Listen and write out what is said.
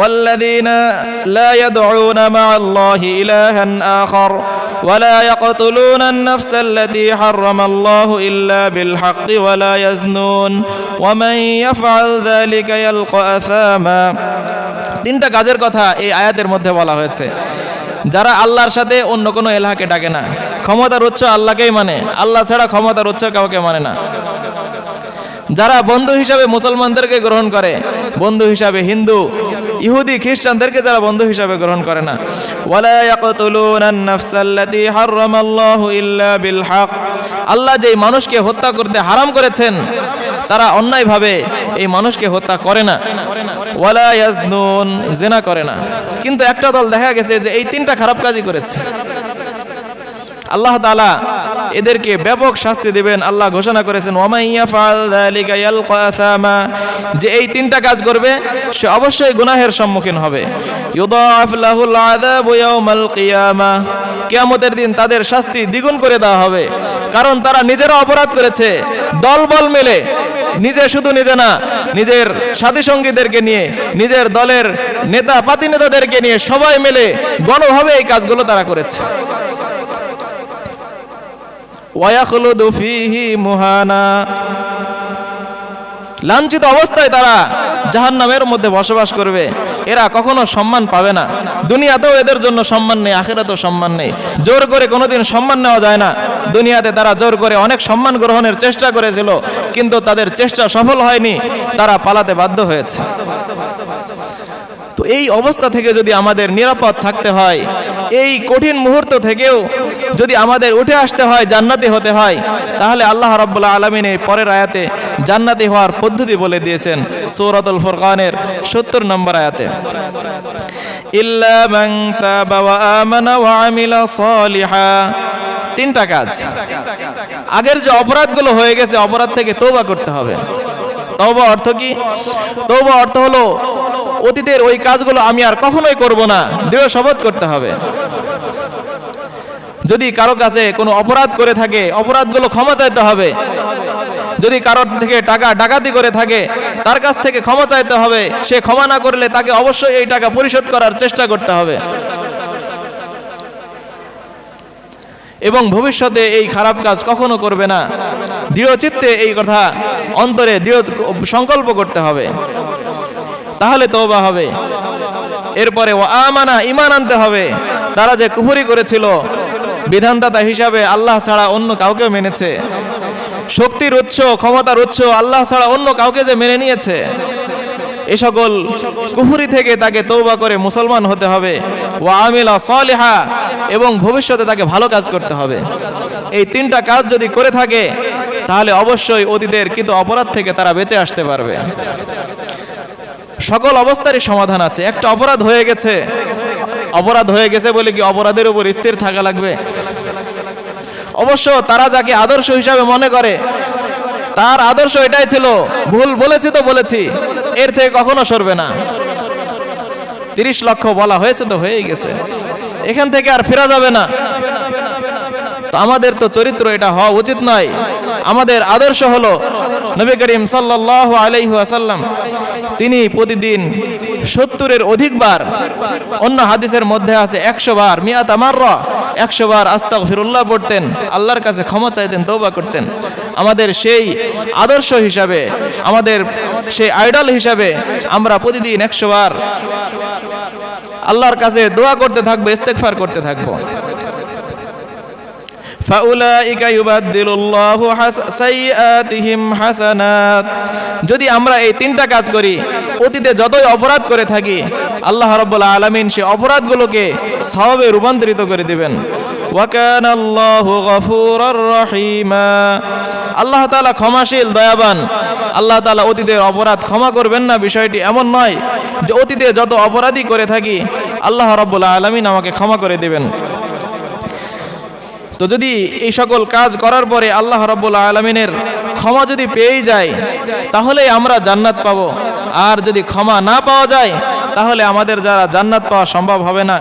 والذين لا يدعون مع الله إلها آخر ولا يقتلون النفس التي حرم الله إلا بالحق ولا يزنون ومن يفعل ذلك يلقى أثاما তিনটা কাজের কথা এই আয়াতের মধ্যে বলা হয়েছে যারা আল্লাহর সাথে অন্য কোনো এলাহাকে ডাকে না ক্ষমতার উৎস আল্লাহকেই মানে আল্লাহ ছাড়া ক্ষমতার উৎস কাউকে মানে না যারা বন্ধু হিসাবে মুসলমানদেরকে গ্রহণ করে বন্ধু হিসাবে হিন্দু ইহুদি খ্রিস্টানদেরকে যারা বন্ধু হিসাবে গ্রহণ করে না। ওয়ালা ইয়াকতুলুনা আন-নাফসাল্লাতী ইল্লা বিল হক আল্লাহ যেই মানুষকে হত্যা করতে হারাম করেছেন, তারা অন্যায়ভাবে এই মানুষকে হত্যা করে না। ওয়ালা ইয়াজনুন, জেনা করে না। কিন্তু একটা দল দেখা গেছে যে এই তিনটা খারাপ কাজই করেছে। আল্লাহ তাআলা এদেরকে ব্যাপক শাস্তি দিবেন। আল্লাহ ঘোষণা করেছেন যালিকা যে এই তিনটা কাজ করবে, সে অবশ্যই গুনাহের সম্মুখীন হবে। কিয়ামতের দিন তাদের শাস্তি দ্বিগুণ করে দেওয়া হবে। কারণ তারা নিজেরা অপরাধ করেছে, দলবল মেলে। নিজে শুধু নিজে না, নিজের সাথী সঙ্গীদেরকে নিয়ে, নিজের দলের নেতা, পাতি নেতাদেরকে নিয়ে সবাই মিলে গণভাবে এই কাজগুলো তারা করেছে। মুহানা। লাঞ্ছিত অবস্থায় তারা জাহান্নামের মধ্যে বসবাস করবে। এরা কখনো সম্মান পাবে না। দুনিয়াতেও এদের জন্য সম্মান নেই, আখেরাতেও সম্মান নেই। জোর করে কোনোদিন সম্মান নেওয়া যায় না। দুনিয়াতে তারা জোর করে অনেক সম্মান গ্রহণের চেষ্টা করেছিল, কিন্তু তাদের চেষ্টা সফল হয়নি। তারা পালাতে বাধ্য হয়েছে। তো এই অবস্থা থেকে যদি আমাদের নিরাপদ থাকতে হয় এই কঠিন মুহূর্ত থেকেও যদি আমাদের উঠে আসতে হয়, জান্নাতি হতে হয়, তাহলে আল্লাহ রাব্বুল্লাহ আলমিন এই পরের আয়াতে জান্নাতি হওয়ার পদ্ধতি বলে দিয়েছেন সৌরাতুল ফুরকানের সত্তর নম্বর আয়াতে। তিনটা কাজ। আগের যে অপরাধগুলো হয়ে গেছে, অপরাধ থেকে তৌবা করতে হবে। তৌবা অর্থ কি? তৌবা অর্থ হলো, অতীতের ওই কাজগুলো আমি আর কখনোই করব না, দৃঢ় শপথ করতে হবে। যদি কারও কাছে কোনো অপরাধ করে থাকে, অপরাধগুলো ক্ষমা চাইতে হবে। যদি কারোর থেকে টাকা ডাকাতি করে থাকে, তার কাছ থেকে ক্ষমা চাইতে হবে। সে ক্ষমা না করলে তাকে অবশ্যই এই টাকা পরিশোধ করার চেষ্টা করতে হবে। এবং ভবিষ্যতে এই খারাপ কাজ কখনো করবে না। দৃঢ় চিত্তে এই কথা অন্তরে দৃঢ় সংকল্প করতে হবে। তাহলে তওবা হবে। এরপরে ও আমানা ইমান আনতে হবে। তারা যে কুফরি করেছিল বিধানদাতা হিসাবে আল্লাহ ছাড়া অন্য কাউকে মেনেছে। শক্তির উৎস, ক্ষমতার উৎস, আল্লাহ ছাড়া অন্য কাউকে যে মেনে নিয়েছে। এ সকল কুফুরি থেকে তাকে তৌবা করে মুসলমান হতে হবে। ও আমিলা সালিহা, এবং ভবিষ্যতে তাকে ভালো কাজ করতে হবে। এই তিনটা কাজ যদি করে থাকে, তাহলে অবশ্যই অতীতের কিন্তু অপরাধ থেকে তারা বেঁচে আসতে পারবে। সকল অবস্থারই সমাধান আছে। একটা অপরাধ হয়ে গেছে অপরাধ হয়ে গেছে বলে কি অপরাধের উপর স্থির থাকা লাগবে? অবশ্য তারা যাকে আদর্শ হিসাবে মনে করে, তার আদর্শ এটাই ছিল, ভুল বলেছি তো বলেছি, এর থেকে কখনো সরবে না। তিরিশ লক্ষ বলা হয়েছে তো হয়েই গেছে। এখান থেকে আর ফেরা যাবে না। তো আমাদের তো চরিত্র এটা হওয়া উচিত নয়। আমাদের আদর্শ হলো নবী করিম সাল্লাহ আলাইহু আসাল্লাম তিনি প্রতিদিন সত্তরের অধিকবার অন্য হাদিসের মধ্যে আছে একশো বার, মিয়াত আমার একশো বার আস্তাক ফিরুল্লাহ পড়তেন, আল্লাহর কাছে ক্ষমা চাইতেন তৌবা করতেন। আমাদের সেই আদর্শ হিসাবে, আমাদের সেই আইডল হিসাবে আমরা প্রতিদিন একশো বার আল্লাহর কাছে দোয়া করতে থাকব ইস্তেকফার করতে থাকব। যদি আমরা এই তিনটা কাজ করি, অতীতে যতই অপরাধ করে থাকি আল্লাহ রাব্বুল আলামিন সেই অপরাধগুলোকে সওয়াবে রূপান্তরিত করে দিবেন। ওয়াকান আল্লাহু গফুরার রহিমা। আল্লাহ তাআলা ক্ষমাশীল, দয়াবান। আল্লাহ তালা অতীতের অপরাধ ক্ষমা করবেন না, বিষয়টি এমন নয় যে অতীতে যত অপরাধী করে থাকি, আল্লাহ রাব্বুল আলামিন আমাকে ক্ষমা করে দেবেন। তো যদি এই সকল কাজ করার পরে আল্লাহ রাব্বুল আলমিনের ক্ষমা যদি পেয়ে যায় তাহলে আমরা জান্নাত পাব। আর যদি ক্ষমা না পাওয়া যায়, তাহলে আমাদের যারা জান্নাত পাওয়া সম্ভব হবে না।